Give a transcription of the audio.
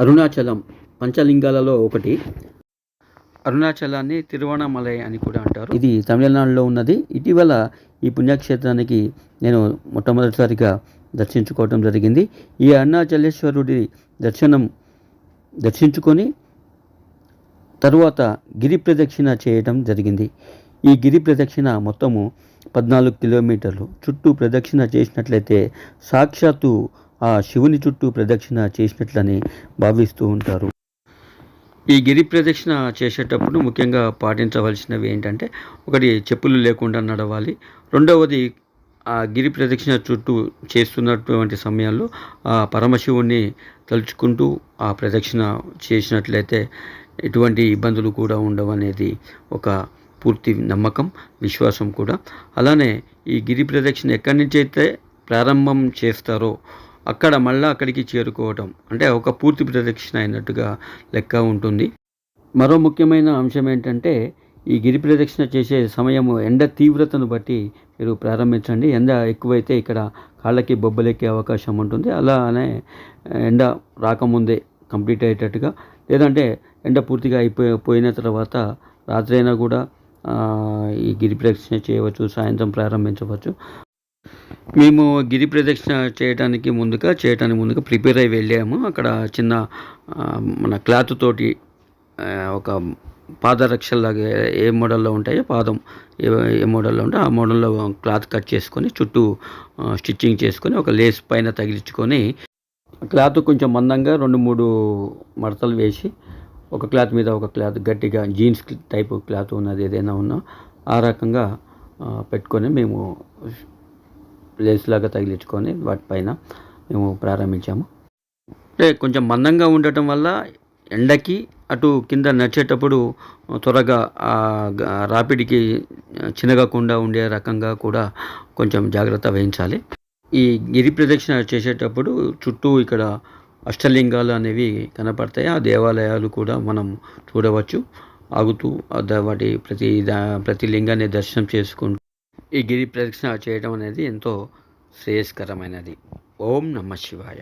అరుణాచలం పంచలింగాలలో ఒకటి. అరుణాచలాన్ని తిరువణమలై అని కూడా అంటారు. ఇది తమిళనాడులో ఉన్నది. ఇటీవల ఈ పుణ్యక్షేత్రానికి నేను మొట్టమొదటిసారిగా దర్శించుకోవటం జరిగింది. ఈ అరుణాచలేశ్వరుడి దర్శనం దర్శించుకొని తరువాత గిరి ప్రదక్షిణ చేయటం జరిగింది. ఈ గిరి ప్రదక్షిణ మొత్తము పద్నాలుగు కిలోమీటర్లు. చుట్టూ ప్రదక్షిణ చేసినట్లయితే సాక్షాత్తు ఆ శివుని చుట్టూ ప్రదక్షిణ చేసినట్లని భావిస్తూ ఉంటారు. ఈ గిరి ప్రదక్షిణ చేసేటప్పుడు ముఖ్యంగా పాటించవలసినవి ఏంటంటే ఒకటి చెప్పులు లేకుండా నడవాలి. రెండవది ఆ గిరి ప్రదక్షిణ చుట్టూ చేస్తున్నటువంటి సమయంలో ఆ పరమశివుణ్ణి తలుచుకుంటూ ఆ ప్రదక్షిణ చేసినట్లయితే ఎటువంటి ఇబ్బందులు కూడా ఉండవనేది ఒక పూర్తి నమ్మకం విశ్వాసం కూడా. అలానే ఈ గిరి ప్రదక్షిణ ఎక్కడి నుంచి అయితే ప్రారంభం చేస్తారో అక్కడ మళ్ళీ అక్కడికి చేరుకోవటం. అంటే ఒక పూర్తి ప్రదక్షిణ అయినట్టుగా లెక్క ఉంటుంది. మరో ముఖ్యమైన అంశం ఏంటంటే ఈ గిరి ప్రదక్షిణ చేసే సమయము ఎండ తీవ్రతను బట్టి మీరు ప్రారంభించండి. ఎండ ఎక్కువైతే ఇక్కడ కాళ్ళకి బొబ్బలెక్కే అవకాశం ఉంటుంది. అలానే ఎండ రాకముందే కంప్లీట్ అయ్యేటట్టుగా. లేదంటే ఎండ పూర్తిగా అయిపోయి పోయిన తర్వాత రాత్రి అయినా కూడా ఈ గిరి ప్రదక్షిణ చేయవచ్చు సాయంత్రం ప్రారంభించవచ్చు. మేము గిరి ప్రదక్షిణ చేయడానికి ముందుగా చేయడానికి ముందుగా ప్రిపేర్ అయి వెళ్ళాము. అక్కడ చిన్న మన క్లాత్ తోటి ఒక పాదరక్షల్లాగా ఏ మోడల్లో ఉంటాయో పాదం ఏ ఏ మోడల్లో ఉంటే ఆ మోడల్లో క్లాత్ కట్ చేసుకొని చుట్టూ స్టిచ్చింగ్ చేసుకొని ఒక లేస్ పైన తగిలించుకొని క్లాత్ కొంచెం మందంగా రెండు మూడు మడతలు వేసి ఒక క్లాత్ మీద ఒక క్లాత్ గట్టిగా జీన్స్ టైప్ క్లాత్ ఉన్నది ఏదైనా ఉన్నా ఆ రకంగా పెట్టుకొని మేము లేస్ లాగా తగిలించుకొని వాటిపైన మేము ప్రారంభించాము. అంటే కొంచెం మందంగా ఉండటం వల్ల ఎండకి అటు కింద నడిచేటప్పుడు త్వరగా ఆ రాపిడికి చినగకుండా ఉండే రకంగా కూడా కొంచెం జాగ్రత్త వహించాలి. ఈ గిరి ప్రదక్షిణ చేసేటప్పుడు చుట్టూ ఇక్కడ అష్టలింగాలు అనేవి కనపడతాయి. ఆ దేవాలయాలు కూడా మనం చూడవచ్చు. ఆగుతూ వాటి ప్రతి దా- ప్రతి లింగాన్ని దర్శనం చేసుకుంటూ ఈ గిరి ప్రదక్షిణ చేయడం అనేది ఎంతో శ్రేయస్కరమైనది. ఓం నమ శివాయ.